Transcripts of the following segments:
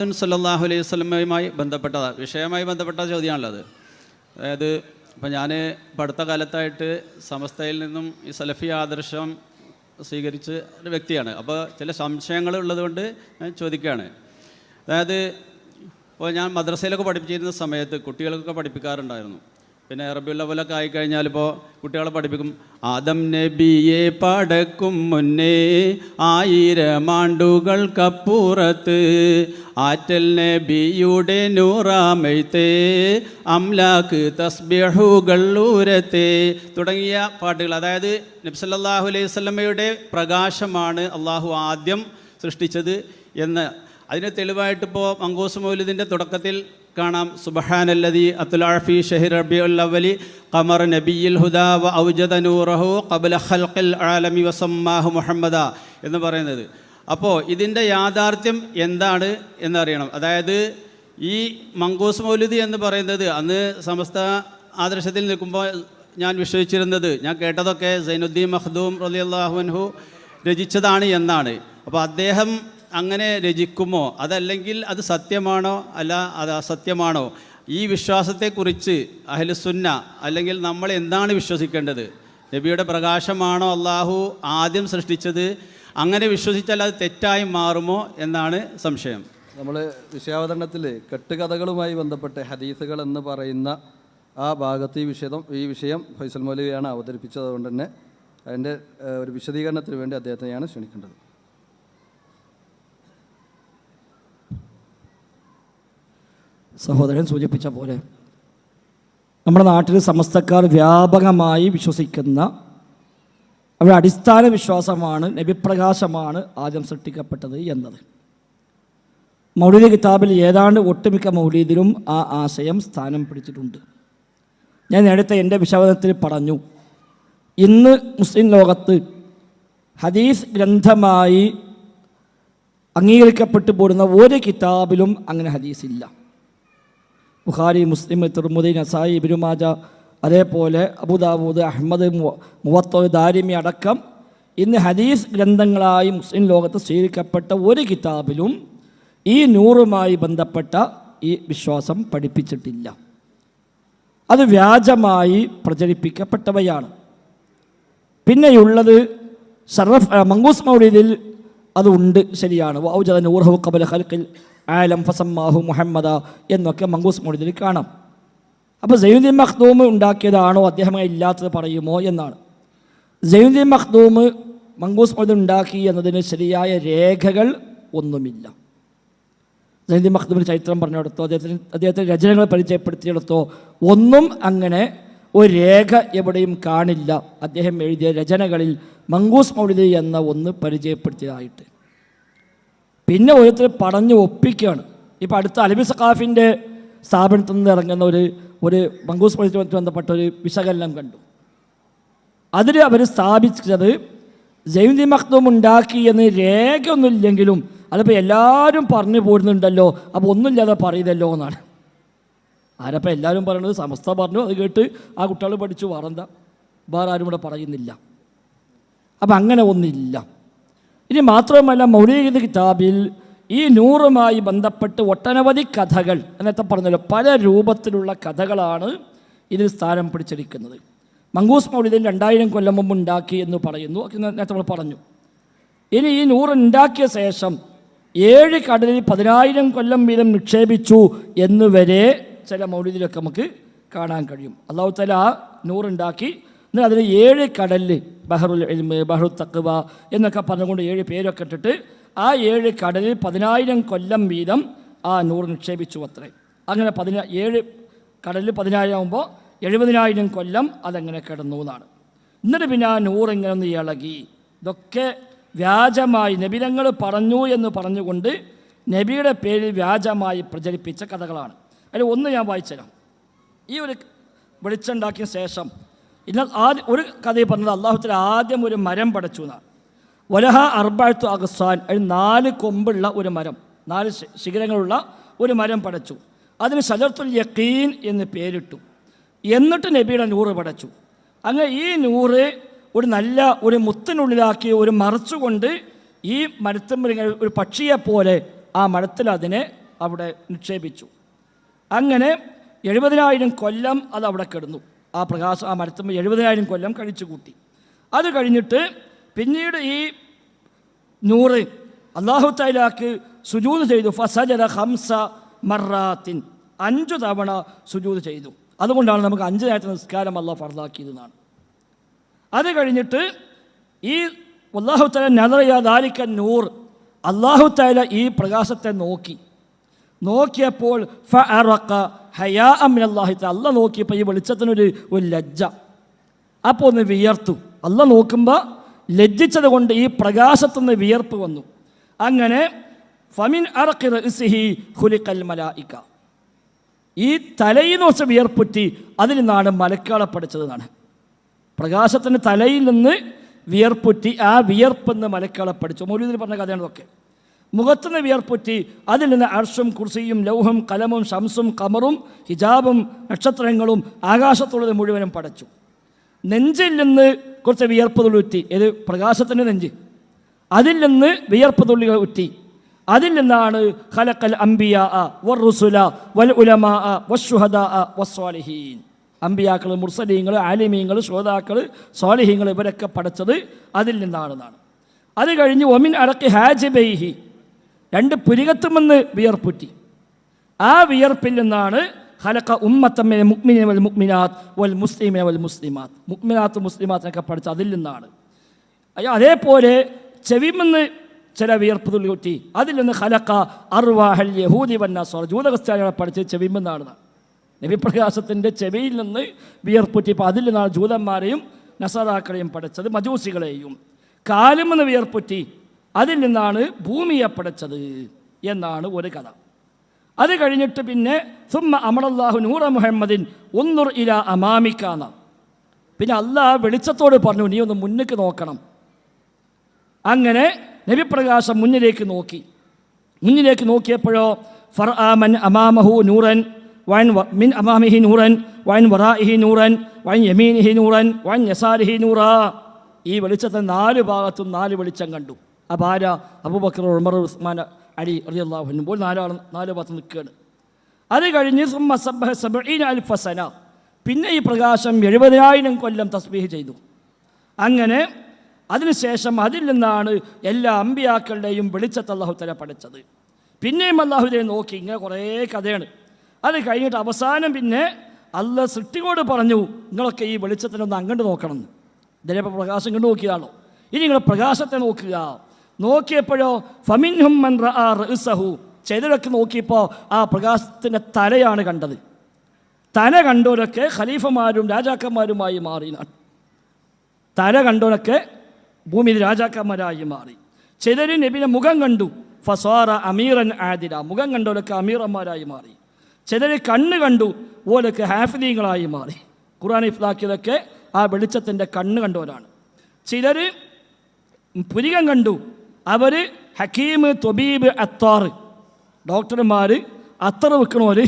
സല്ലാഹു അലൈഹി സ്വലമയുമായി ബന്ധപ്പെട്ട വിഷയവുമായി ബന്ധപ്പെട്ട ചോദ്യമാണുള്ളത് അതായത് ഇപ്പം ഞാൻ പഠിത്ത കാലത്തായിട്ട് സമസ്തയിൽ നിന്നും ഈ സലഫി ആദർശം സ്വീകരിച്ച ഒരു വ്യക്തിയാണ്. അപ്പോൾ ചില സംശയങ്ങൾ ഉള്ളതുകൊണ്ട് ഞാൻ ചോദിക്കുകയാണ്. അതായത് ഇപ്പോൾ ഞാൻ മദ്രസയിലൊക്കെ പഠിപ്പിച്ചിരുന്ന സമയത്ത് കുട്ടികൾക്കൊക്കെ പഠിപ്പിക്കാറുണ്ടായിരുന്നു. പിന്നെ റബിയുള്ളവലൊക്കെ ആയിക്കഴിഞ്ഞാൽ ഇപ്പോൾ കുട്ടികളെ പഠിപ്പിക്കും ആദം നബിയെ പടക്കും മുന്നേ ആയിരം ആണ്ടുകൾക്കപ്പുറത്ത് ആറ്റൽ നബിയുടെ നൂറാമത്തെ അംലാക്ക് തസ്ബിഹുകൾ ഊരത്തെ തുടങ്ങിയ പാട്ടുകൾ. അതായത് നബ്സല്ലാഹു അലൈഹി പ്രകാശമാണ് അള്ളാഹു ആദ്യം സൃഷ്ടിച്ചത് എന്ന്. അതിന് തെളിവായിട്ടിപ്പോൾ മങ്കോസ് മൗലിദിന്റെ തുടക്കത്തിൽ കാണാം. സുബഹാനല്ലതി അത്തുലാഫി ഷഹിർ റബി അവലി ഖമർ നബിയിൽ ഹുദാ വ ഔജദ നൂറഹു ഖബല ഖൽഖിൽ ആലമി വസമ്മാഹു മുഹമ്മദ എന്ന് പറയുന്നത്. അപ്പോൾ ഇതിന്റെ യാഥാർത്ഥ്യം എന്താണ് എന്നറിയണം. അതായത് ഈ മങ്കൂസ് മൗലിദ് എന്ന് പറയുന്നത് അന്ന് സമസ്ത ആദർശത്തിൽ നിൽക്കുമ്പോൾ ഞാൻ വിശ്വസിച്ചിരുന്നത് ഞാൻ കേട്ടതൊക്കെ സൈനുദ്ദീൻ മഖ്ദൂം റലിയല്ലാഹുൻഹു രചിച്ചതാണ് എന്നാണ്. അപ്പോൾ അദ്ദേഹം അങ്ങനെ രചിക്കുമോ? അതല്ലെങ്കിൽ അത് സത്യമാണോ? അല്ല അത് അസത്യമാണോ? ഈ വിശ്വാസത്തെക്കുറിച്ച് അഹലുസുന്ന അല്ലെങ്കിൽ നമ്മൾ എന്താണ് വിശ്വസിക്കേണ്ടത്? നബിയുടെ പ്രകാശമാണോ അള്ളാഹു ആദ്യം സൃഷ്ടിച്ചത്? അങ്ങനെ വിശ്വസിച്ചാൽ അത് തെറ്റായി മാറുമോ എന്നാണ് സംശയം. നമ്മൾ വിഷയാവതരണത്തിൽ കെട്ടുകഥകളുമായി ബന്ധപ്പെട്ട് ഹദീസുകൾ എന്ന് പറയുന്ന ആ ഭാഗത്ത് ഈ വിഷയം ഈ വിഷയം ഫൈസൽ മൗലവിയാണ് അവതരിപ്പിച്ചത്. അതുകൊണ്ട് തന്നെ അതിന്റെ ഒരു വിശദീകരണത്തിന് വേണ്ടി അദ്ദേഹത്തെയാണ് ക്ഷണിക്കേണ്ടത്. സഹോദരൻ സൂചിപ്പിച്ച പോലെ നമ്മുടെ നാട്ടിൽ സമസ്തക്കാർ വ്യാപകമായി വിശ്വസിക്കുന്ന അവരുടെ അടിസ്ഥാന വിശ്വാസമാണ് നബിപ്രകാശമാണ് ആദ്യം സൃഷ്ടിക്കപ്പെട്ടത് എന്നത്. മൗലിക കിതാബിൽ ഏതാണ്ട് ഒട്ടുമിക്ക മൗലീദിലും ആ ആശയം സ്ഥാനം പിടിച്ചിട്ടുണ്ട്. ഞാൻ നേരത്തെ എന്റെ വിശവദത്തിൽ പറഞ്ഞു ഇന്ന് മുസ്ലിം ലോകത്ത് ഹദീസ് ഗ്രന്ഥമായി അംഗീകരിക്കപ്പെട്ടു പോരുന്ന ഒരു കിതാബിലും അങ്ങനെ ഹദീസില്ല ബുഖാരി മുസ്ലിം തിർമുദി അസായി ബിരുമാജ അതേപോലെ അബുദാബൂദ് അഹമ്മദ് മുവത്തോ ദാരിമി അടക്കം ഇന്ന് ഹദീസ് ഗ്രന്ഥങ്ങളായി മുസ്ലിം ലോകത്ത് സ്വീകരിക്കപ്പെട്ട ഒരു കിതാബിലും ഈ നൂറുമായി ബന്ധപ്പെട്ട ഈ വിശ്വാസം പഠിപ്പിച്ചിട്ടില്ല. അത് വ്യാജമായി പ്രചരിപ്പിക്കപ്പെട്ടവയാണ്. പിന്നെയുള്ളത് ആ, മങ്കൂസ് മൗലീദിൽ അതുണ്ട്. ശരിയാണ്. വൗജദ കബല ഖൽഖിൽ ആലം ഫസമ്മാഹു മുഹമ്മദ എന്നൊക്കെ മങ്കൂസ് മൊഴിതിൽ കാണാം. അപ്പോൾ സൈനുദ്ദീൻ മഖ്ദൂം ഉണ്ടാക്കിയതാണോ? അദ്ദേഹം ഇല്ലാത്തത് പറയുമോ എന്നാണ്. സൈനുദ്ദീൻ മഖ്ദൂം മങ്കൂസ് മൗലീദ് ഉണ്ടാക്കി എന്നതിന് ശരിയായ രേഖകൾ ഒന്നുമില്ല. സൈനുദ്ദീൻ മഖ്ദൂമിന്റെ ചരിത്രം പറഞ്ഞെടുത്തോ അദ്ദേഹത്തിന് അദ്ദേഹത്തിന്റെ രചനകൾ പരിചയപ്പെടുത്തിയെടുത്തോ ഒന്നും അങ്ങനെ ഒരു രേഖ എവിടെയും കാണില്ല. അദ്ദേഹം എഴുതിയ രചനകളിൽ മങ്കൂസ് മൗലിദി എന്ന ഒന്ന് പരിചയപ്പെടുത്തിയതായിട്ട്. പിന്നെ ഓരോരുത്തർ പറഞ്ഞ് ഒപ്പിക്കുകയാണ്. ഇപ്പോൾ അടുത്ത അലബി സഖാഫിന്റെ സ്ഥാപനത്തിൽ നിന്ന് ഇറങ്ങുന്ന ഒരു ഒരു മങ്കൂസ് മൗലിദുമായി ബന്ധപ്പെട്ട ഒരു വിശകലനം കണ്ടു. അതിൽ അവർ സ്ഥാപിച്ചത് ജൈന്തി മഖ്ദൂം ഉണ്ടാക്കി എന്ന് രേഖയൊന്നുമില്ലെങ്കിലും അതിപ്പോൾ എല്ലാവരും പറഞ്ഞു പോരുന്നുണ്ടല്ലോ അപ്പോൾ ഒന്നുമില്ലാതെ പറയുന്നല്ലോ എന്നാണ്. ആരപ്പോൾ എല്ലാവരും പറയണത് സമസ്ത പറഞ്ഞു അത് കേട്ട് ആ കുട്ടികൾ പഠിച്ചു വേറെന്താ? വേറെ ആരും ഇവിടെ പറയുന്നില്ല. അപ്പം അങ്ങനെ ഒന്നില്ല. ഇനി മാത്രമല്ല മൗലികത കിതാബിൽ ഈ നൂറുമായി ബന്ധപ്പെട്ട് ഒട്ടനവധി കഥകൾ എന്നൊക്കെ പറഞ്ഞല്ലോ പല രൂപത്തിലുള്ള കഥകളാണ് ഇതിൽ സ്ഥാനം പിടിച്ചിരിക്കുന്നത്. മങ്കൂസ് മൗലിദിൽ രണ്ടായിരം കൊല്ലം മുമ്പ് ഉണ്ടാക്കി എന്ന് പറയുന്നു. നേരത്തെ നമ്മൾ പറഞ്ഞു. ഇനി ഈ നൂറ് ഉണ്ടാക്കിയ ശേഷം ഏഴ് കടലിൽ പതിനായിരം കൊല്ലം വീതം നിക്ഷേപിച്ചു എന്നുവരെ ചില മൗലിദിലൊക്കെ നമുക്ക് കാണാൻ കഴിയും. അള്ളാഹു തല നൂറുണ്ടാക്കി എന്നാൽ അതിന് ഏഴ് കടലിൽ ബഹറുൽ എൽമ് ബഹറു തഖ്‌വ എന്നൊക്കെ പറഞ്ഞുകൊണ്ട് ഏഴ് പേരൊക്കെ ഇട്ടിട്ട് ആ ഏഴ് കടലിൽ പതിനായിരം കൊല്ലം വീതം ആ നൂറ് നിക്ഷേപിച്ചു അത്രേ അങ്ങനെ പതിനാ ഏഴ് കടലിൽ പതിനായിരം ആകുമ്പോൾ എഴുപതിനായിരം കൊല്ലം അതങ്ങനെ കിടന്നു എന്നാണ്. എന്നിട്ട് പിന്നെ ആ നൂറിങ്ങനെ ഒന്ന് ഇളകി. ഇതൊക്കെ വ്യാജമായി നബിതങ്ങൾ പറഞ്ഞു എന്ന് പറഞ്ഞുകൊണ്ട് നബിയുടെ പേരിൽ വ്യാജമായി പ്രചരിപ്പിച്ച കഥകളാണ്. അതിൽ ഒന്ന് ഞാൻ വായിച്ചു തരാം ഈ ഒരു വെളിച്ചുണ്ടാക്കിയ ശേഷം ഇന്ന ആദ്യം ഒരു കഥയിൽ പറഞ്ഞത് അള്ളാഹുത്തിൽ ആദ്യം ഒരു മരം പടച്ചു എന്നാണ്. വലഹ അർബാഴ്ത്തു അഗസ്വാൻ അതിന് നാല് കൊമ്പുള്ള ഒരു മരം നാല് ശിഖരങ്ങളുള്ള ഒരു മരം പടച്ചു. അതിന് സജർത്തുൽ യക്കീൻ എന്ന് പേരിട്ടു. എന്നിട്ട് നബിയുടെ നൂറ് പടച്ചു. അങ്ങനെ ഈ നൂറ് ഒരു നല്ല ഒരു മുത്തിനുള്ളിലാക്കി ഒരു മറച്ചുകൊണ്ട് ഈ മരത്തുമ്പോൾ ഇങ്ങനെ ഒരു പക്ഷിയെ പോലെ ആ മരത്തിൽ അതിനെ അവിടെ നിക്ഷേപിച്ചു. അങ്ങനെ എഴുപതിനായിരം കൊല്ലം അത് അവിടെ കിടന്നു. ആ പ്രകാശം ആ മരത്തുമ്പോൾ എഴുപതിനായിരം കൊല്ലം കഴിച്ചു കൂട്ടി. അത് കഴിഞ്ഞിട്ട് പിന്നീട് ഈ നൂറ് അള്ളാഹു തൈലാക്ക് സുജൂത് ചെയ്തു. ഫസജല ഹംസ മറാത്തിൻ. അഞ്ചു തവണ സുജൂത് ചെയ്തു. അതുകൊണ്ടാണ് നമുക്ക് അഞ്ച് നേരത്തെ നിസ്കാരം അള്ളാഹ് ഫർദാക്കിയതെന്നാണ് അത് കഴിഞ്ഞിട്ട് ഈ അള്ളാഹു തല നദറിയാദാലിക്ക നൂർ അള്ളാഹു തല ഈ പ്രകാശത്തെ നോക്കി. നോക്കിയപ്പോൾ അല്ല നോക്കിയപ്പോൾ ഈ വെളിച്ചത്തിനൊരു ഒരു ലജ്ജ. അപ്പോൾ ഒന്ന് വിയർത്തു. അല്ല നോക്കുമ്പോൾ ലജ്ജിച്ചത് കൊണ്ട് ഈ പ്രകാശത്തുനിന്ന് വിയർപ്പ് വന്നു. അങ്ങനെ ഫമിൻ മലായിക്ക ഈ തലയിൽ നിന്ന് വെച്ച വിയർപ്പുറ്റി അതിൽ നിന്നാണ് മലക്കാളെ പഠിച്ചതെന്നാണ്. പ്രകാശത്തിന്റെ തലയിൽ നിന്ന് വിയർപ്പുറ്റി ആ വിയർപ്പെന്ന് മലക്കാളെ പഠിച്ചു. മൗലൂദിൽ പറഞ്ഞ കഥയാണ് ഇതൊക്കെ. മുഖത്തുനിന്ന് വിയർപ്പുറ്റി അതിൽ നിന്ന് അർഷും കുർസിയും ലൗഹും കലമും ഷംസും കമറും ഹിജാബും നക്ഷത്രങ്ങളും ആകാശത്തുള്ളത് മുഴുവനും പടച്ചു. നെഞ്ചിൽ നിന്ന് കുറച്ച് വിയർപ്പ് തുള്ളി ഉറ്റി. ഇത് പ്രകാശത്തിന്റെ നെഞ്ച്. അതിൽ നിന്ന് വിയർപ്പ് തുള്ളികൾ ഉറ്റി. അതിൽ നിന്നാണ് ഖലഖൽ അംബിയ വറുസുല വൽ ഉലമ വശുഹദാ വസ്വാലിഹീൻ അമ്പിയാക്കൾ മുർസലീങ്ങൾ ആലിമീങ്ങൾ ശ്രോതാക്കൾ സ്വാലിഹീങ്ങൾ ഇവരൊക്കെ പഠിച്ചത് അതിൽ നിന്നാണെന്നാണ്. അത് കഴിഞ്ഞ് ഒമിൻ അടക്കി ഹാജിബൈഹി. രണ്ട് പുരികത്തുമെന്ന് വിയർപ്പുറ്റി. ആ വിയർപ്പിൽ നിന്നാണ് ഹലക്ക ഉമ്മത്തമ്മിനെ മുക്മിനെ വൽ മുക്മിനാത്ത് വൽ മുസ്ലിമിനെ വൽ മുസ്ലിമാത്ത്. മുക്മിനാത്ത് മുസ്ലിമാത്തിനൊക്കെ പഠിച്ച അതിൽ നിന്നാണ്. അതേപോലെ ചെവിമെന്ന് ചില വിയർപ്പ് തുള്ളിയൂട്ടി അതിൽ നിന്ന് ഹലക്ക അർവാഹൽ യഹൂദി വന്നാസ്വാർ ജൂതകസ്ഥാനികളെ പഠിച്ച് ചെവിമെന്നാണ് നബിപ്രകാശത്തിന്റെ ചെവിയിൽ നിന്ന് വിയർപ്പുറ്റിപ്പോൾ അതിൽ നിന്നാണ് ജൂതന്മാരെയും നസറാക്കളെയും പഠിച്ചത് മജൂസികളെയും. കാലുമെന്ന് വിയർപ്പുറ്റി അതിൽ നിന്നാണ് ഭൂമിയെ പടച്ചത് എന്നാണ് ഒരു കഥ. അത് കഴിഞ്ഞിട്ട് പിന്നെ സുമ്മ അമറല്ലാഹു നൂറ മുഹമ്മദിൻ ഒന്നുർ ഇല അമാമിക്കാന്ന പിന്നെ അള്ളാഹ് വെളിച്ചത്തോട് പറഞ്ഞു നീ ഒന്ന് മുന്നേക്ക് നോക്കണം. അങ്ങനെ നബിപ്രകാശം മുന്നിലേക്ക് നോക്കി. മുന്നിലേക്ക് നോക്കിയപ്പോഴോ ഫർ ആമൻ അമാമഹു നൂറൻ വൻ മിൻ അമാമിഹി നൂറൻ വൻ വറാഇഹി നൂറൻ വൻ യമീനിഹി നൂറൻ വൻ യസാരിഹി നൂറ. ഈ വെളിച്ചത്തെ നാല് ഭാഗത്തും നാല് വെളിച്ചം കണ്ടു. അപ്പോൾ ആരാ അബൂബക്കർ ഉമർ ഉസ്മാൻ അലി അറിയാഹുനും പോൽ നാലാൾ നാല് ഭാഗത്ത് നിൽക്കുകയാണ്. അത് കഴിഞ്ഞ് സുമ്മ സബ്ബഹ സബഈന അൽഫ പിന്നെ ഈ പ്രകാശം എഴുപതിനായിരം കൊല്ലം തസ്ബീഹ് ചെയ്തു. അങ്ങനെ അതിനുശേഷം അതിൽ നിന്നാണ് എല്ലാ അമ്പിയാക്കളുടെയും വെളിച്ചത്ത് അള്ളാഹു തല പഠിച്ചത് പിന്നെയും അള്ളാഹുദിനെ നോക്കി ഇങ്ങനെ കുറേ കഥയാണ്. അത് കഴിഞ്ഞിട്ട് അവസാനം പിന്നെ അല്ല സൃഷ്ടിയോട് പറഞ്ഞു നിങ്ങളൊക്കെ ഈ വെളിച്ചത്തിനൊന്ന് അങ്ങോട്ട് നോക്കണം ഇതിനിപ്പോൾ പ്രകാശം കണ്ടു നോക്കിയതാണോ? ഇനി നിങ്ങൾ പ്രകാശത്തെ നോക്കുക. നോക്കിയപ്പോഴോ ഫമിൻഹും ചെയ്തതൊക്കെ നോക്കിയപ്പോൾ ആ പ്രകാശത്തിന്റെ തലയാണ് കണ്ടത്. തല കണ്ടവരൊക്കെ ഖലീഫമാരും രാജാക്കന്മാരുമായി മാറി. തല കണ്ടവരൊക്കെ ഭൂമിയിൽ രാജാക്കന്മാരായി മാറി. ചിലർ നബിനെ മുഖം കണ്ടു. ഫസ്വാറ അമീറൻ ആദില. മുഖം കണ്ടവരൊക്കെ അമീറന്മാരായി മാറി. ചിലർ കണ്ണ് കണ്ടു. ഓലൊക്കെ ഹാഫിദീങ്ങളായി മാറി. ഖുർആൻ ഇഫ്ലാക്കിയതൊക്കെ ആ വെളിച്ചത്തിന്റെ കണ്ണ് കണ്ടവരാണ്. ചിലർ പുരികം കണ്ടു. അവർ ഹക്കീം തൊബീബ് അത്താർ ഡോക്ടർമാർ അത്തർ വെക്കണവർ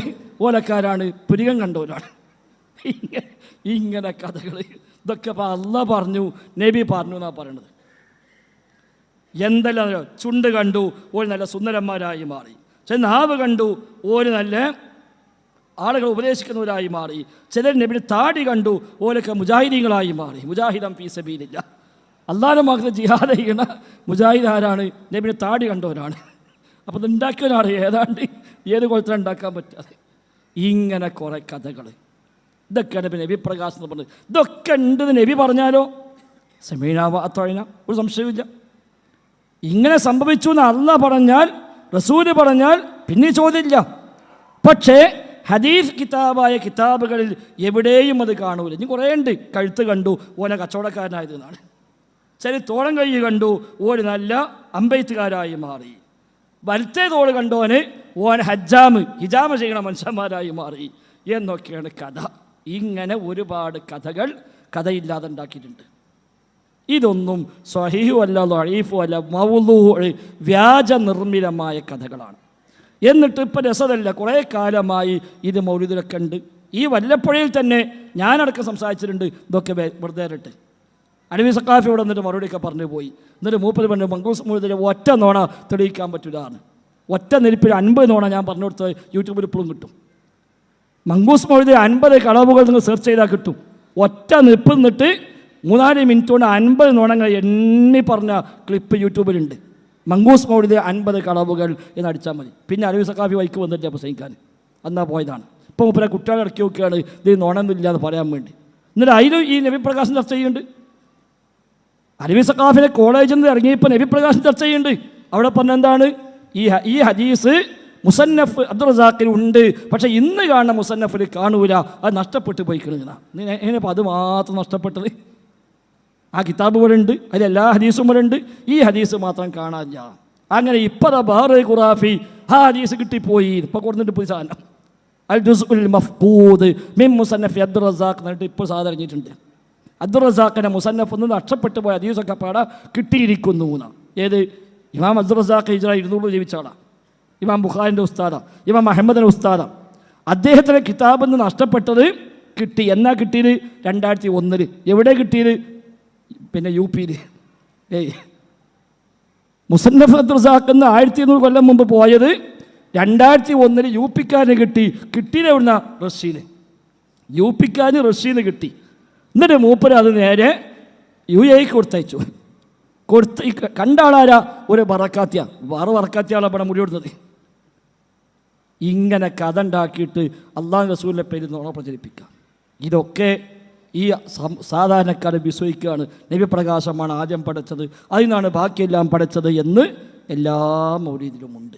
ഓലക്കാരാണ്. പുരികം കണ്ടവരാണ്. ഇങ്ങനെ കഥകൾ ഇതൊക്കെ അല്ല പറഞ്ഞു നബി പറഞ്ഞു എന്നാണ് പറയണത്. എന്തെല്ലാം ചുണ്ട് കണ്ടു ഒരു നല്ല സുന്ദരന്മാരായി മാറി. ചില നാവ് കണ്ടു ഒരു നല്ല ആളുകൾ ഉപദേശിക്കുന്നവരായി മാറി. ചിലർ നബിയുടെ താടി കണ്ടു ഓരൊക്കെ മുജാഹിദീങ്ങളായി മാറി. മുജാഹിദം ഫീ സബീലില്ല മാർഗത്തിൽ ജിഹാദ് ചെയ്യണ മുജാഹിദ് ആരാണ്? നബിന് താടി കണ്ടവരാണ് അപ്പോൾ ഇത് ഉണ്ടാക്കിയവരാണ് ഏതാണ്ട് ഏത് കൊലത്തിലും ഉണ്ടാക്കാൻ പറ്റാതെ ഇങ്ങനെ കുറേ കഥകൾ ഇതൊക്കെയാണ് ഇപ്പം നബി പ്രകാശം എന്ന് പറഞ്ഞത്. ഇതൊക്കെ ഉണ്ടെന്ന് നബി പറഞ്ഞാലോ? സമീനാവ അത്തോഴിന ഒരു സംശയമില്ല ഇങ്ങനെ സംഭവിച്ചു എന്ന് അല്ല പറഞ്ഞാൽ റസൂൽ പറഞ്ഞാൽ പിന്നെ ചോദ്യമില്ല. പക്ഷേ ഹദീസ് കിതാബായ കിതാബുകളിൽ എവിടെയും അത് കാണൂല. ഇനി കുറേ ഉണ്ട് കഴുത്ത് കണ്ടു ഓനെ കച്ചവടക്കാരനായത് എന്നാണ്. ചില തോളം കൈ കണ്ടു ഓര് നല്ല അമ്പെയ്ത്തുകാരായി മാറി. വലത്തെ തോൾ കണ്ടോന് ഓൻ ഹജ്ജാമ് ഹിജാമ ചെയ്യണ മനുഷ്യന്മാരായി മാറി എന്നൊക്കെയാണ് കഥ. ഇങ്ങനെ ഒരുപാട് കഥകൾ കഥയില്ലാതെ ഉണ്ടാക്കിയിട്ടുണ്ട്. ഇതൊന്നും സ്വഹീഹു അല്ല ലൊഴീഫു അല്ല മൗലൂ വ്യാജ നിർമ്മിതമായ കഥകളാണ്. എന്നിട്ട് ഇപ്പം രസതല്ല കുറേ കാലമായി ഇത് മൗലിദിലൊക്കെ ഉണ്ട്. ഈ വല്ലപ്പുഴയിൽ തന്നെ ഞാനടക്കം സംസാരിച്ചിട്ടുണ്ട് ഇതൊക്കെ വെറുതെ ഇരട്ടെ. അലവി സക്കാഫി ഇവിടെ വന്നിട്ട് മറുപടിയൊക്കെ പറഞ്ഞു പോയി. എന്നിട്ട് മൂപ്പത് പറഞ്ഞു മംഗൂസ് മുഴുവൻ ഒറ്റ നോണ തെളിയിക്കാൻ പറ്റൂലാണ് ഒറ്റ നെരിപ്പിൽ അൻപത് നോണ ഞാൻ പറഞ്ഞു കൊടുത്ത് യൂട്യൂബിൽ ഇപ്പോഴും കിട്ടും. മംഗൂസ് മൊഴിത് അൻപത് കളവുകൾ നിങ്ങൾ സെർച്ച് ചെയ്താൽ കിട്ടും. ഒറ്റ നിപ്പ് നിന്നിട്ട് മൂന്നാൽ മിനിറ്റ് കൊണ്ട് അൻപത് നോണങ്ങൾ എണ്ണി പറഞ്ഞ ക്ലിപ്പ് യൂട്യൂബിലുണ്ട് മംഗൂസ് മൗലിദ് അൻപത് കളവുകൾ എന്ന് അടിച്ചാൽ മതി. പിന്നെ അരവി സക്കാഫി വൈക്ക് വന്നിട്ട് അപ്പോൾ പ്രസംഗിക്കാൻ അന്നാ പോയതാണ്. ഇപ്പോൾ മുപ്പര കുട്ടികളെ ഇറക്കി നോക്കുകയാണ് ഇത് നോണമെന്നില്ല എന്ന് പറയാൻ വേണ്ടി. എന്നിട്ട് അതിലും ഈ നബി പ്രകാശം ചർച്ച ചെയ്യുന്നുണ്ട്. അലവി സക്കാഫിലെ കോളേജിൽ നിന്ന് ഇറങ്ങിയപ്പോൾ നബി പ്രകാശ് ചർച്ച ചെയ്യുന്നുണ്ട്. അവിടെ പറഞ്ഞ എന്താണ്? ഈ ഈ ഹദീസ് മുസന്നഫ് അബ്ദുൾ റസാഖിൽ ഉണ്ട്. പക്ഷേ ഇന്ന് കാണുന്ന മുസന്നഫിൽ കാണൂല. അത് നഷ്ടപ്പെട്ടു പോയി കിടങ്ങുന്ന എങ്ങനെയപ്പോൾ അത് മാത്രം നഷ്ടപ്പെട്ടത്. ആ കിതാബ് പോലെ ഉണ്ട്. അതിൽ എല്ലാ ഹദീസും പോലെ ഉണ്ട്. ഈ ഹദീസ് മാത്രം കാണാനില്ല. അങ്ങനെ ഇപ്പറ ബാറ് ഖുറാഫി ആ ഹദീസ് കിട്ടിപ്പോയി. ഇപ്പം കൊടുത്തിട്ട് പോയി സാധനം. അൽ ജുസ്ഉൽ മഫ്കൂദ് മിൻ മുസന്നഫി അബ്ദുൾ റസാഖ് എന്നിട്ട് ഇപ്പോൾ സാധനം ഇറങ്ങിയിട്ടുണ്ട്. അബ്ദുൾ റസാഖിനെ മുസന്നഫ് ഒന്ന് നഷ്ടപ്പെട്ടു പോയ ഹദീസൊക്കെ പാട കിട്ടിയിരിക്കുന്നു എന്നാണ് ഏത്? ഇമാം അബ്ദുൾ ഹിജറ ഇരുന്നൂറ് ജീവിച്ച ആളാണ് ഇമാം ബുഖാരിന്റെ ഉസ്താദ ഇമാം അഹമ്മദിന്റെ ഉസ്താദ. അദ്ദേഹത്തിന്റെ കിതാബ് നിന്ന് നഷ്ടപ്പെട്ടത് കിട്ടി. എന്നാ കിട്ടിയത്? രണ്ടായിരത്തി ഒന്നിൽ എവിടെ കിട്ടിയത്? പിന്നെ യു പിയിൽ ഏയ്. മുസന്നഫ് അബ്ദുസാഖെന്ന് ആയിരത്തി ഇരുന്നൂറ് കൊല്ലം മുമ്പ് പോയത് രണ്ടായിരത്തി ഒന്നിൽ യു പിക്കാരന് കിട്ടി. കിട്ടിയത് എവിടുന്ന? റഷ്യയിൽ യു പിക്കാരന് റഷ്യയിൽ കിട്ടി. എന്നിട്ട് മൂപ്പര് അത് നേരെ യു എക്ക് കൊടുത്തയച്ചു. കൊടുത്ത് കണ്ട ആളാരാ? ഒരു വറക്കാത്തിയ. വേറെ വറക്കാത്തിയാണ് പണം മുടി കൊടുത്തത്. ഇങ്ങനെ കഥ ഉണ്ടാക്കിയിട്ട് അള്ളാഹ് റസൂലിന്റെ പേരിൽ നോണ പ്രചരിപ്പിക്കാം. ഇതൊക്കെ ഈ സാധാരണക്കാർ വിശ്വസിക്കുകയാണ്. നബിപ്രകാശമാണ് ആദ്യം പഠിച്ചത്. അതിനാണ് ബാക്കിയെല്ലാം പഠിച്ചത് എന്ന് എല്ലാ മൗരീതിലുമുണ്ട്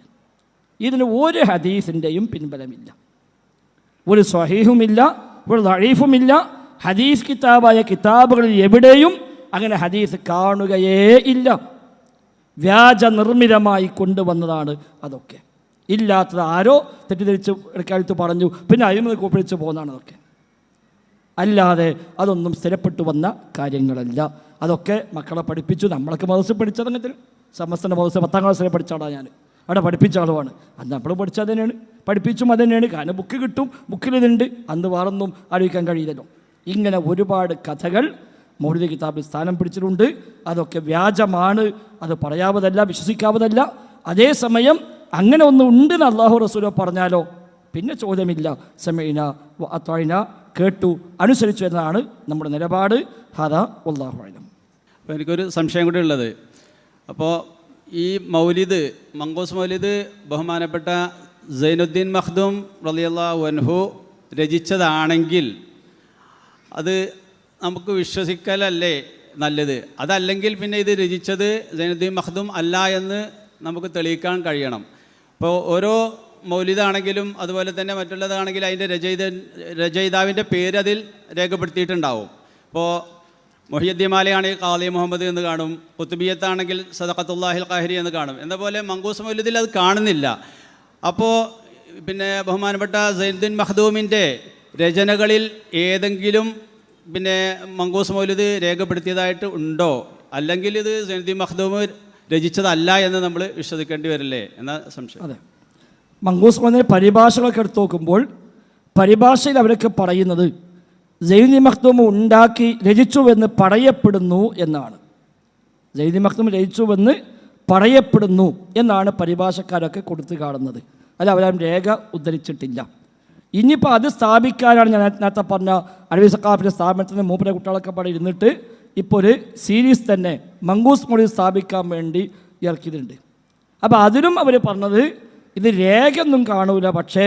ഇതിന് ഒരു ഹദീസിന്റെയും പിൻബലമില്ല. ഒരു സ്വഹീഹുമില്ല ഒരു ലഴീഫുമില്ല ഹദീസ് കിതാബായ കിതാബുകളിൽ എവിടെയും അങ്ങനെ ഹദീസ് കാണുകയേ ഇല്ല. വ്യാജ നിർമ്മിതമായി കൊണ്ടുവന്നതാണ് അതൊക്കെ. ഇല്ലാത്തത് ആരോ തെറ്റിദ്ധരിച്ച് ഇടക്കാലത്ത് പറഞ്ഞു പിന്നെ അഴിമതി കൂപ്പിടിച്ച് പോകുന്നതാണ് അതൊക്കെ. അല്ലാതെ അതൊന്നും സ്ഥിരപ്പെട്ടു വന്ന കാര്യങ്ങളല്ല. അതൊക്കെ മക്കളെ പഠിപ്പിച്ചു നമ്മളൊക്കെ മദർസിൽ പഠിച്ചത് അങ്ങനത്തെ സമസ്തന്റെ മദർസ് പത്താം ക്ലാസ്സിലെ പഠിച്ചാടാ ഞാൻ അവിടെ പഠിപ്പിച്ച ആളുമാണ്. അന്ന് നമ്മൾ പഠിച്ചത് തന്നെയാണ്. പഠിപ്പിച്ചും അത് തന്നെയാണ്. കാരണം ബുക്ക് കിട്ടും ബുക്കിൽ ഇതുണ്ട് അന്ന് വേറൊന്നും ആലോചിക്കാൻ കഴിയില്ലല്ലോ. ഇങ്ങനെ ഒരുപാട് കഥകൾ മൗലിക കിതാബിൽ സ്ഥാനം പിടിച്ചിട്ടുണ്ട്. അതൊക്കെ വ്യാജമാണ്. അത് പറയാവതല്ല വിശ്വസിക്കാവതല്ല. അതേസമയം അങ്ങനെ ഒന്ന് ഉണ്ടെന്ന് അള്ളാഹു റസൂലോ പറഞ്ഞാലോ? പിന്നെ ചോദ്യമില്ല. സമീന അത്തായിന കേട്ടു അനുസരിച്ചു എന്നാണ് നമ്മുടെ നിലപാട്. ഹദ അള്ളാഹു അലം. അപ്പോൾ എനിക്കൊരു സംശയം കൂടി ഉള്ളത്. അപ്പോൾ ഈ മൗലിദ് മങ്കോസ് മൗലിദ് ബഹുമാനപ്പെട്ട സൈനുദ്ദീൻ മഖ്ദൂം റലിയല്ലാ വൻഹു രചിച്ചതാണെങ്കിൽ അത് നമുക്ക് വിശ്വസിക്കലല്ലേ നല്ലത്? അതല്ലെങ്കിൽ പിന്നെ ഇത് രചിച്ചത് സൈനുദ്ദീൻ മഹ്ദും അല്ല എന്ന് നമുക്ക് തെളിയിക്കാൻ കഴിയണം. അപ്പോൾ ഓരോ മൗലിതാണെങ്കിലും അതുപോലെ തന്നെ മറ്റുള്ളതാണെങ്കിലും അതിന്റെ രചയിത രചയിതാവിന്റെ പേര് അതിൽ രേഖപ്പെടുത്തിയിട്ടുണ്ടാവും അപ്പോൾ മൊഹിയദ്ദിമാലയാണെങ്കിൽ ഖാദി മുഹമ്മദ് എന്ന് കാണും. കുത്തുബിയത്താണെങ്കിൽ സദഖത്തുല്ലാഹിൽ ഖാഹിരി എന്ന് കാണും. എന്ന പോലെ മങ്കൂസ് മൗലിദിൽ അത് കാണുന്നില്ല. അപ്പോൾ പിന്നെ ബഹുമാനപ്പെട്ട സൈനുദ്ദീൻ മഹ്ദൂമിന്റെ രചനകളിൽ ഏതെങ്കിലും പിന്നെ മങ്കൂസ് മൗലിദ് രേഖപ്പെടുത്തിയതായിട്ട് ഉണ്ടോ? അല്ലെങ്കിൽ ഇത് സൈനുദ്ദീൻ മഖ്ദൂം രചിച്ചതല്ല എന്ന് നമ്മൾ വിശ്വസിക്കേണ്ടി വരില്ലേ എന്ന സംശയം. അതെ. മങ്കൂസ് മോഹന്റെ പരിഭാഷകളൊക്കെ എടുത്തു നോക്കുമ്പോൾ പരിഭാഷയിൽ അവരൊക്കെ പറയുന്നത് ജൈനി മഖ്ദൂം ഉണ്ടാക്കി രചിച്ചു എന്ന് പറയപ്പെടുന്നു എന്നാണ്. ജൈനി മഖ്ദൂം രചിച്ചുവെന്ന് പറയപ്പെടുന്നു എന്നാണ് പരിഭാഷക്കാരൊക്കെ കൊടുത്തു കാണുന്നത്. അല്ല അവരാരും രേഖ ഉദ്ധരിച്ചിട്ടില്ല. ഇനിയിപ്പോൾ അത് സ്ഥാപിക്കാനാണ് ഞാൻ നേരത്തെ പറഞ്ഞ അരവി സക്കാഫിന്റെ സ്ഥാപനത്തിന് മൂപ്പരെ കുട്ടികളൊക്കെ പാടെ ഇരുന്നിട്ട് ഇപ്പോൾ ഒരു സീരീസ് തന്നെ മംഗൂസ് മൊഴി സ്ഥാപിക്കാൻ വേണ്ടി ഇറക്കിയിട്ടുണ്ട്. അപ്പോൾ അതിനും അവർ പറഞ്ഞത് ഇത് രേഖയൊന്നും കാണൂല പക്ഷേ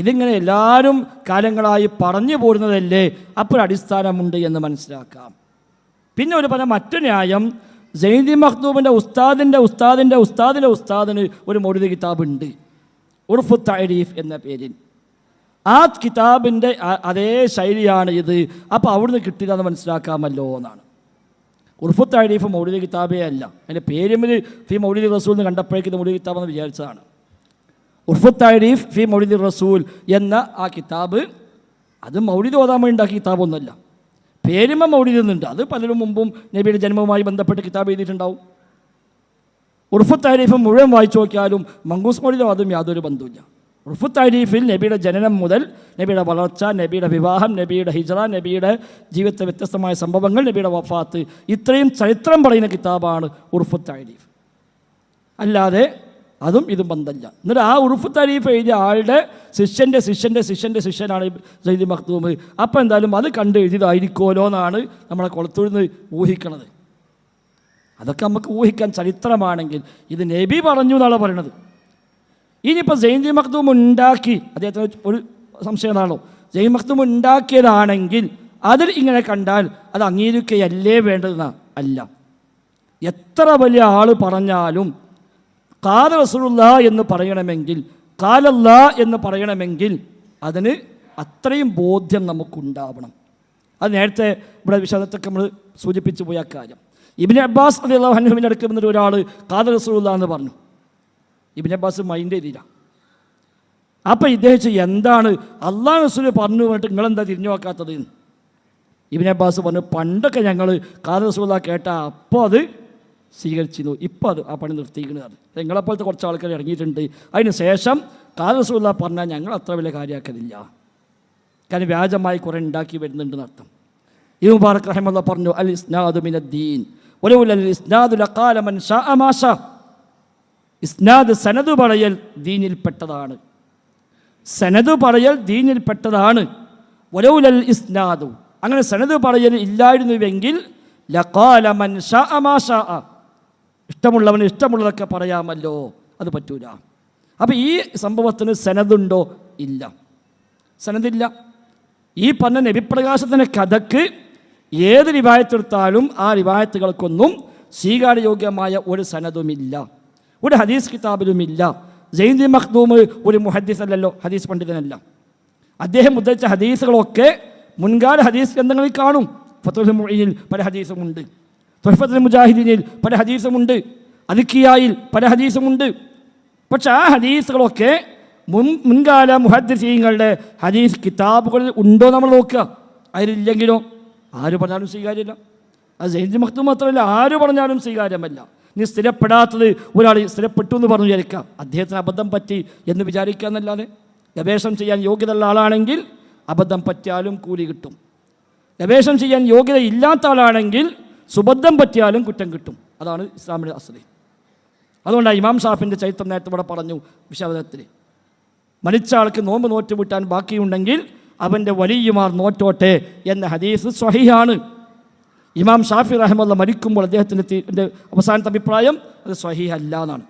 ഇതിങ്ങനെ എല്ലാവരും കാലങ്ങളായി പറഞ്ഞു പോരുന്നതല്ലേ? അപ്പോൾ അടിസ്ഥാനമുണ്ട് എന്ന് മനസ്സിലാക്കാം. പിന്നെ ഒരു പറഞ്ഞ മറ്റു ന്യായം ജൈദി മഹ്ദൂബിന്റെ ഉസ്താദിന്റെ ഉസ്താദിന്റെ ഉസ്താദിന്റെ ഉസ്താദിന് ഒരു മൗലിക കിതാബ് ഉണ്ട് ഉർഫു തരീഫ് എന്ന പേരിൽ. ആ കിതാബിന്റെ അതേ ശൈലിയാണ് ഇത്. അപ്പോൾ അവിടുന്ന് കിട്ടിയതെന്ന് മനസ്സിലാക്കാമല്ലോ എന്നാണ്. ഉർഫുത്ത് അഴീഫ് മൗലിക കിതാബേ അല്ല. അതിന്റെ പേരുമിൽ ഫി മൗലിദ് റസൂൽ എന്ന് കണ്ടപ്പോഴേക്ക് ഇത് മൗലിക കിതാബെന്ന് വിചാരിച്ചതാണ്. ഉർഫുത്ത് അഴീഫ് ഫി മൗലിദ് റസൂൽ എന്ന ആ കിതാബ് അത് മൗലിദ് ഓതാൻ വേണ്ടി ഉണ്ടാക്കിയ കിതാബൊന്നുമല്ല പേരുമ മൗലിദ് എന്നുണ്ട്. അത് പലരും മുമ്പും നബിയുടെ ജന്മവുമായി ബന്ധപ്പെട്ട് കിതാബ് എഴുതിയിട്ടുണ്ടാവും. ഉർഫുത്ത് അഴീഫ് മുഴുവൻ വായിച്ചു നോക്കിയാലും മങ്കൂസ് മൗലിദോ അതും യാതൊരു ബന്ധവുമില്ല. ഉർഫു താരീഫിൽ നബിയുടെ ജനനം മുതൽ നബിയുടെ വളർച്ച നബിയുടെ വിവാഹം നബിയുടെ ഹിജറ നബിയുടെ ജീവിതത്തെ വ്യത്യസ്തമായ സംഭവങ്ങൾ നബിയുടെ വഫാത്ത് ഇത്രയും ചരിത്രം പറയുന്ന കിതാബാണ് ഉർഫു താരീഫ് അല്ലാതെ അതും ഇതും ബന്ധമില്ല എന്നിട്ട് ആ ഉറുഫ് തരീഫ് എഴുതിയ ആളുടെ ശിഷ്യന്റെ ശിഷ്യന്റെ ശിഷ്യന്റെ ശിഷ്യനാണ് ജയ്ദി മഖ്തൂം അപ്പോൾ എന്തായാലും അത് കണ്ട് എഴുതിയതായിരിക്കുമല്ലോ എന്നാണ് നമ്മളെ കുളത്തൂരിൽ നിന്ന് ഊഹിക്കണത്. അതൊക്കെ നമുക്ക് ഊഹിക്കാൻ ചരിത്രമാണെങ്കിൽ ഇത് നബി പറഞ്ഞു എന്നാണ് പറയണത് ഇനിയിപ്പോൾ ജെയിൻ മഖ്ദൂം ഉണ്ടാക്കി അദ്ദേഹത്തിന് ഒരു സംശയം എന്നാണോ ജെയിൻ മഖ്ദൂം ഉണ്ടാക്കിയതാണെങ്കിൽ അതിൽ ഇങ്ങനെ കണ്ടാൽ അത് അംഗീകരിക്കുകയല്ലേ വേണ്ടതെന്ന്? അല്ല. എത്ര വലിയ ആൾ പറഞ്ഞാലും കാല റസൂലുള്ള എന്ന് പറയണമെങ്കിൽ കാലല്ല എന്ന് പറയണമെങ്കിൽ അതിന് അത്രയും ബോധ്യം നമുക്കുണ്ടാവണം. അത് നേരത്തെ ഇവിടെ വിശദത്തൊക്കെ നമ്മൾ സൂചിപ്പിച്ചു പോയ കാര്യം. ഇബിൻ അബ്ബാസ് അലി അള്ളാഹു അടുക്ക് വന്നിട്ട് ഒരാൾ കാദർ റസൂലുള്ള എന്ന് പറഞ്ഞു. ഇബിൻ അബ്ബാസ് മൈൻഡ് ചെയ്തില്ല. അപ്പം ഇദ്ദേഹം എന്താണ് അള്ളാഹ് റസൂൽ പറഞ്ഞു പറഞ്ഞിട്ട് നിങ്ങളെന്താ തിരിഞ്ഞു നോക്കാത്തത്. ഇബിൻ അബ്ബാസ് പറഞ്ഞു പണ്ടൊക്കെ ഞങ്ങൾ കാല റസൂല കേട്ട അപ്പോൾ അത് സ്വീകരിച്ചിരുന്നു. ഇപ്പോൾ അത് ആ പണി നിർത്തിയിരിക്കുന്നത് നിങ്ങളെപ്പോലത്തെ കുറച്ച് ആൾക്കാർ ഇറങ്ങിയിട്ടുണ്ട്. അതിന് ശേഷം കാല റസൂല പറഞ്ഞാൽ ഞങ്ങൾ അത്ര വലിയ കാര്യമാക്കലില്ല. കാരണം വ്യാജമായി കുറേ ഉണ്ടാക്കി വരുന്നുണ്ടെന്ന് അർത്ഥം. ഈ മുബാറക് റഹമുള്ള പറഞ്ഞു അൽ ഇസ്നാദ് മിനദ്ദീൻ ഒരു അൽ ഇസ്നാദു ലഖാല മൻ ഷാഅ മാ ഷാ. ഇസ്നാദ് സനതു പറയൽ ദീനിൽപ്പെട്ടതാണ്. സനതു പറയൽ ദീനിൽപ്പെട്ടതാണ്. ഒലവുലൽ ഇസ്നാദു. അങ്ങനെ സനത് പറയൽ ഇല്ലായിരുന്നുവെങ്കിൽ ഇഷ്ടമുള്ളവന് ഇഷ്ടമുള്ളതൊക്കെ പറയാമല്ലോ. അത് പറ്റൂല. അപ്പോൾ ഈ സംഭവത്തിന് സനതുണ്ടോ ഇല്ല. സനതില്ല ഈ പറഞ്ഞ നബിപ്രകാശത്തിന്റെ കഥക്ക് ഏത് റിവായത്തെടുത്താലും ആ റിവായത്തുകൾക്കൊന്നും സ്വീകാര്യയോഗ്യമായ ഒരു സനതുമില്ല ഒരു ഹദീസ് കിതാബിലുമില്ല. ജെയ്ദി മഖ്ദൂമ് ഒരു മുഹദ്ദീസ് അല്ലല്ലോ ഹദീസ് പണ്ഡിതനല്ല. അദ്ദേഹം ഉദ്ധരിച്ച ഹദീസുകളൊക്കെ മുൻകാല ഹദീസ് ഗ്രന്ഥങ്ങളിൽ കാണും. ഫത്തുൽ മുഈനിൽ പല ഹദീസുമുണ്ട്. തൊഹഫത്തുൽ മുജാഹിദീനിൽ പല ഹദീസുമുണ്ട്. അതിക്കിയായിൽ പല ഹദീസുമുണ്ട്. പക്ഷെ ആ ഹദീസുകളൊക്കെ മുൻ മുൻകാല മുഹദ്ദീങ്ങളുടെ ഹദീസ് കിതാബുകളിൽ ഉണ്ടോ നമ്മൾ നോക്കുക. അതിലില്ലെങ്കിലോ ആര് പറഞ്ഞാലും സ്വീകാര്യമല്ല. അത് ജയന്തി മഖ്ദൂം മാത്രമല്ല ആര് പറഞ്ഞാലും സ്വീകാര്യമല്ല. നീ സ്ഥിരപ്പെടാത്തത് ഒരാൾ സ്ഥിരപ്പെട്ടു എന്ന് പറഞ്ഞു വിചാരിക്കാം. അദ്ദേഹത്തിന് അബദ്ധം പറ്റി എന്ന് വിചാരിക്കുക എന്നല്ലാതെ ഗവേഷണം ചെയ്യാൻ യോഗ്യതയുള്ള ആളാണെങ്കിൽ അബദ്ധം പറ്റിയാലും കൂലി കിട്ടും. ഗവേഷണം ചെയ്യാൻ യോഗ്യത ഇല്ലാത്ത ആളാണെങ്കിൽ സുബദ്ധം പറ്റിയാലും കുറ്റം കിട്ടും. അതാണ് ഇസ്ലാമിന്റെ അസ്ലി. അതുകൊണ്ടാണ് ഇമാം ഷാഫിന്റെ ചരിത്രം നേരത്തെ ഇവിടെ പറഞ്ഞു വിശാദത്തിൽ മരിച്ച ആൾക്ക് നോമ്പ് നോറ്റ് വിട്ടാൻ ബാക്കിയുണ്ടെങ്കിൽ അവന്റെ വലിയമാർ നോറ്റോട്ടെ എന്ന ഹദീസ് സ്വഹിയാണ് ഇമാം ഷാഫി റഹ്മുള്ള മരിക്കുമ്പോൾ അദ്ദേഹത്തിന്റെ അവസാനത്തെ അഭിപ്രായം അത് സ്വഹി അല്ല എന്നാണ്.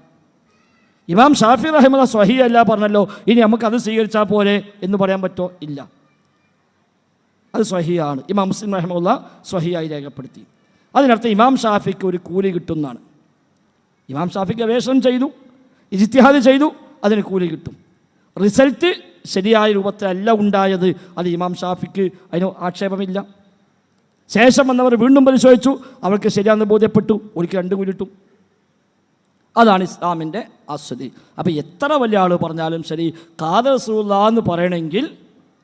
ഇമാം ഷാഫി റഹ്മുള്ള സ്വഹി അല്ല പറഞ്ഞല്ലോ ഇനി നമുക്കത് സ്വീകരിച്ചാൽ പോലെ എന്ന് പറയാൻ പറ്റോ? ഇല്ല. അത് സ്വഹിയാണ് ഇമാം മുസ്ലിം റഹ്മുള്ള സ്വഹിയായി രേഖപ്പെടുത്തി. അതിനർത്ഥം ഇമാം ഷാഫിക്ക് ഒരു കൂലി കിട്ടുന്നതാണ്. ഇമാം ഷാഫി ഗവേഷണം ചെയ്തു ഇജിത്തിഹാദ് ചെയ്തു അതിന് കൂലി കിട്ടും. റിസൾട്ട് ശരിയായ രൂപത്തിലല്ല ഉണ്ടായത്. അത് ഇമാം ഷാഫിക്ക് അതിന് ആക്ഷേപമില്ല. ശേഷം വന്നവർ വീണ്ടും പരിശോധിച്ചു. അവർക്ക് ശരിയാന്ന് ബോധ്യപ്പെട്ടു. ഒരിക്കൽ രണ്ട് കുരുട്ടും അതാണ് ഇസ്ലാമിന്റെ അസ്വതി അപ്പോൾ എത്ര വലിയ ആൾ പറഞ്ഞാലും ശരി കാതൽ റസൂല്ല എന്ന് പറയണമെങ്കിൽ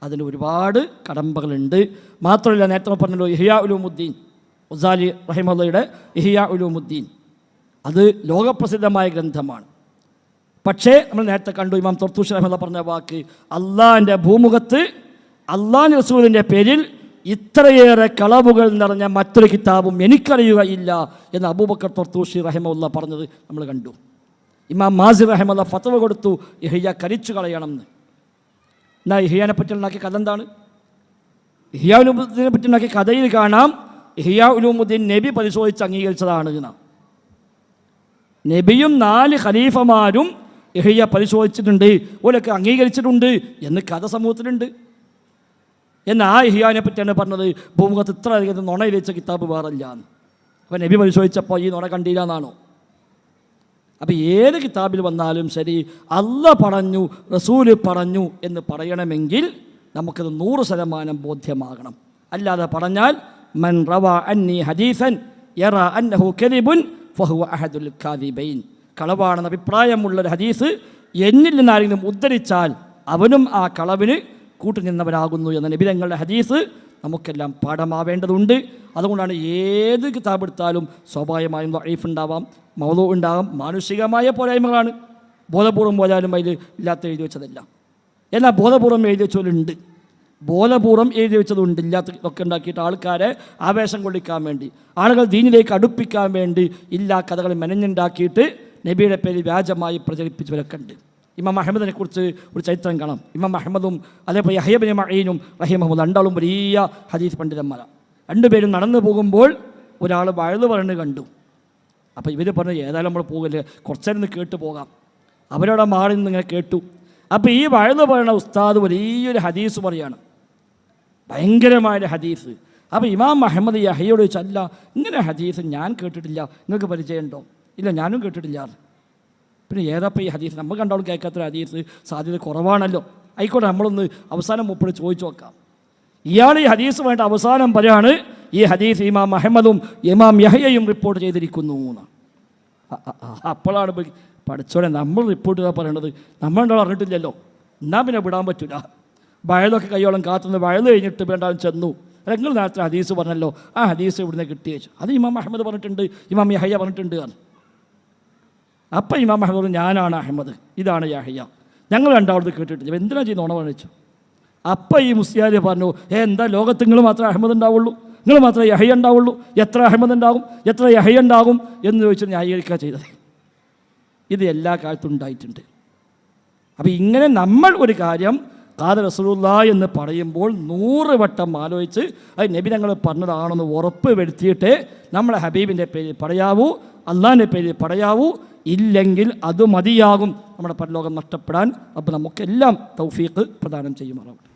അതിന് ഒരുപാട് കടമ്പകളുണ്ട്. മാത്രമല്ല നേരത്തെ പറഞ്ഞല്ലോ ഇഹിയ ഉലൂമുദ്ദീൻ ഉസാലി റഹിമുള്ളയുടെ ഇഹിയ ഉലൂമുദ്ദീൻ. അത് ലോകപ്രസിദ്ധമായ ഗ്രന്ഥമാണ്. പക്ഷേ നമ്മൾ നേരത്തെ കണ്ടു ഇമാം തൊർത്തൂഷ് റഹ്മുള്ള പറഞ്ഞ വാക്ക് അള്ളാഹിന്റെ ഭൂമുഖത്ത് അള്ളാഹ് റസൂലിന്റെ പേരിൽ ഇത്രയേറെ കളവുകൾ നിറഞ്ഞ മറ്റൊരു കിതാബും എനിക്കറിയുകയില്ല എന്ന് അബൂബക്കർ തർത്തൂഷി റഹിമുള്ള പറഞ്ഞത് നമ്മൾ കണ്ടു. ഇമാം മാസി റഹിമുള്ള ഫത്തവ കൊടുത്തു ഇഹയ്യ കരിച്ചു കളയണം എന്ന്. എന്നാൽ ഇഹിയാനെ പറ്റി ഉണ്ടാക്കിയ കഥ എന്താണ്? ഇഹിയാ ഉലുമുദ്ദീനെ പറ്റി ഉണ്ടാക്കിയ കഥയിൽ കാണാം. ഇഹിയാ ഉലുമുദ്ദീൻ നബി പരിശോധിച്ച് അംഗീകരിച്ചതാണ് എന്നാണ് നബിയും നാല് ഖലീഫമാരും ഇഹയ്യ പരിശോധിച്ചിട്ടുണ്ട് ഓലൊക്കെ അംഗീകരിച്ചിട്ടുണ്ട് എന്ന് കഥ സമൂഹത്തിലുണ്ട്. എന്നാൽ ആ ഇഹിയാനെ പറ്റിയാണ് പറഞ്ഞത്. ഭൂമുഖത്ത് ഇത്ര അധികം നുണയിൽ വെച്ച കിതാബ് വേറല്ല എന്ന്. അപ്പം നബി പരിശോധിച്ചപ്പോൾ ഈ നുണ കണ്ടില്ല എന്നാണോ? അപ്പം ഏത് കിതാബിൽ വന്നാലും ശരി അല്ല പറഞ്ഞു റസൂൽ പറഞ്ഞു എന്ന് പറയണമെങ്കിൽ നമുക്കത് നൂറ് ശതമാനം ബോധ്യമാകണം. അല്ലാതെ പറഞ്ഞാൽ മൻ റവ അന്നി ഹദീസൻ യറ അന്നഹു കെലിബുൻ ഫഹുവ അഹദുൽ ഖാദിബൈൻ. കളവാണെന്ന അഭിപ്രായമുള്ളൊരു ഹദീസ് എന്നിൽ നിന്ന് ആരെങ്കിലും ഉദ്ധരിച്ചാൽ അവനും ആ കളവിന് കൂട്ടുനിന്നവനാകുന്നു എന്ന നബിരങ്ങളുടെ ഹദീസ് നമുക്കെല്ലാം പാഠമാവേണ്ടതുണ്ട്. അതുകൊണ്ടാണ് ഏത് കിതാബ് എടുത്താലും സ്വാഭാവികമായും വൈഫ് ഉണ്ടാവാം മൗതവും ഉണ്ടാകാം മാനുഷികമായ പോരായ്മകളാണ്. ബോധപൂർവം പോയാലും അതിൽ ഇല്ലാത്ത എഴുതി വെച്ചതല്ല. എന്നാൽ ബോധപൂർവം എഴുതി വെച്ചവരുണ്ട്. ബോധപൂർവം എഴുതി വെച്ചതുണ്ട്. ഇല്ലാത്ത ഒക്കെ ഉണ്ടാക്കിയിട്ട് ആൾക്കാരെ ആവേശം കൊള്ളിക്കാൻ വേണ്ടി ആളുകൾ ദീനിലേക്ക് അടുപ്പിക്കാൻ വേണ്ടി ഇല്ലാ കഥകൾ മെനഞ്ഞുണ്ടാക്കിയിട്ട് നബിയുടെ പേരിൽ വ്യാജമായി പ്രചരിപ്പിച്ചവരൊക്കെ ഉണ്ട്. ഇമാം അഹമ്മദിനെ കുറിച്ച് ഒരു ചരിത്രം കാണാം. ഇമാം അഹമ്മദും അതേപോലെ യഹ്യബിന് മഴീനും റഹിമഹമ്മദ് രണ്ടാളും വലിയ ഹദീസ് പണ്ഡിതന്മാരാണ് രണ്ടുപേരും നടന്നു പോകുമ്പോൾ ഒരാൾ വഴുതു പറഞ്ഞു കണ്ടു. അപ്പോൾ ഇവർ പറഞ്ഞു ഏതായാലും നമ്മൾ പോകില്ല കുറച്ചേരം കേട്ട് പോകാം. അവരവിടെ മാറി നിന്ന് ഇങ്ങനെ കേട്ടു. അപ്പോൾ ഈ വഴുതു പറയുന്ന ഉസ്താദ് വലിയൊരു ഹദീസ് പറയാണ്. ഭയങ്കരമായ ഹദീസ്. അപ്പോൾ ഇമാം മുഹമ്മദ് യഹയോട് അല്ല ഇങ്ങനെ ഹദീസ് ഞാൻ കേട്ടിട്ടില്ല. നിങ്ങൾക്ക് പരിചയമുണ്ടോ? ഇല്ല ഞാനും കേട്ടിട്ടില്ല. പിന്നെ ഏതാപ്പോൾ ഈ ഹദീസ്? നമ്മൾ കണ്ടോളും കേൾക്കാത്തൊരു ഹദീസ് സാധ്യത കുറവാണല്ലോ. ആയിക്കോട്ടെ നമ്മളൊന്ന് അവസാനം മുപ്പോട് ചോദിച്ചു നോക്കാം. ഇയാൾ ഈ ഹദീസ് വേണ്ട അവസാനം പറയാണ് ഈ ഹദീസ് ഇമാം അഹമ്മദും ഇമാം യഹയയും റിപ്പോർട്ട് ചെയ്തിരിക്കുന്നു അപ്പോഴാണ് പഠിച്ചോടെ നമ്മൾ റിപ്പോർട്ട് ചെയ്താൽ പറയേണ്ടത് നമ്മളുണ്ടോ അറിഞ്ഞിട്ടില്ലല്ലോ. എന്നാൽ പിന്നെ വിടാൻ പറ്റില്ല വയലൊക്കെ കയ്യോളം കാത്തുനിന്ന് വയൽ കഴിഞ്ഞിട്ട് വേണ്ടാലും ചെന്നു. നിങ്ങൾ നേരത്തെ ഹദീസ് പറഞ്ഞല്ലോ. ആ ഹദീസ് ഇവിടുന്ന് കിട്ടിയേച്ചു. അത് ഇമാം അഹമ്മദ് പറഞ്ഞിട്ടുണ്ട് ഇമാം യഹയ്യ പറഞ്ഞിട്ടുണ്ട് എന്ന്. അപ്പം ഇമാം അഹമ്മദ് ഞാനാണ് അഹമ്മദ് ഇതാണ് യാഹിയ. ഞങ്ങൾ രണ്ടാമത് കേട്ടിട്ടില്ല. എന്തിനാ ചെയ്യുന്ന ഓണം പറഞ്ഞു അപ്പം ഈ മുസ്ലിയാർ പറഞ്ഞു ഏ എന്താ ലോകത്ത് നിങ്ങൾ മാത്രമേ അഹമ്മദ് ഉണ്ടാവുള്ളൂ? നിങ്ങൾ മാത്രമേ യഹയ്യ ഉണ്ടാവുള്ളൂ? എത്ര അഹമ്മദ് ഉണ്ടാകും എത്ര യഹയ്യ ഉണ്ടാകും? എന്ന് ചോദിച്ച് ന്യായീകരിക്കുക ചെയ്തത്. ഇത് എല്ലാ കാലത്തും ഉണ്ടായിട്ടുണ്ട്. അപ്പോൾ ഇങ്ങനെ നമ്മൾ ഒരു കാര്യം കാത റസൂലുള്ള എന്ന് പറയുമ്പോൾ നൂറ് വട്ടം ആലോചിച്ച് അത് നബി ഞങ്ങൾ പറഞ്ഞതാണെന്ന് ഉറപ്പ് വരുത്തിയിട്ട് നമ്മളെ ഹബീബിന്റെ പേര് പറയാവൂ. അള്ളാഹിന്റെ പേരിൽ പറയാവൂ ഇല്ലെങ്കിൽ അത് മതിയാകും. നമ്മുടെ പരലോകം നഷ്ടപ്പെടാൻ അപ്പോൾ നമുക്കെല്ലാം തൗഫീഖ് പ്രദാനം ചെയ്യുമാറാവട്ടെ.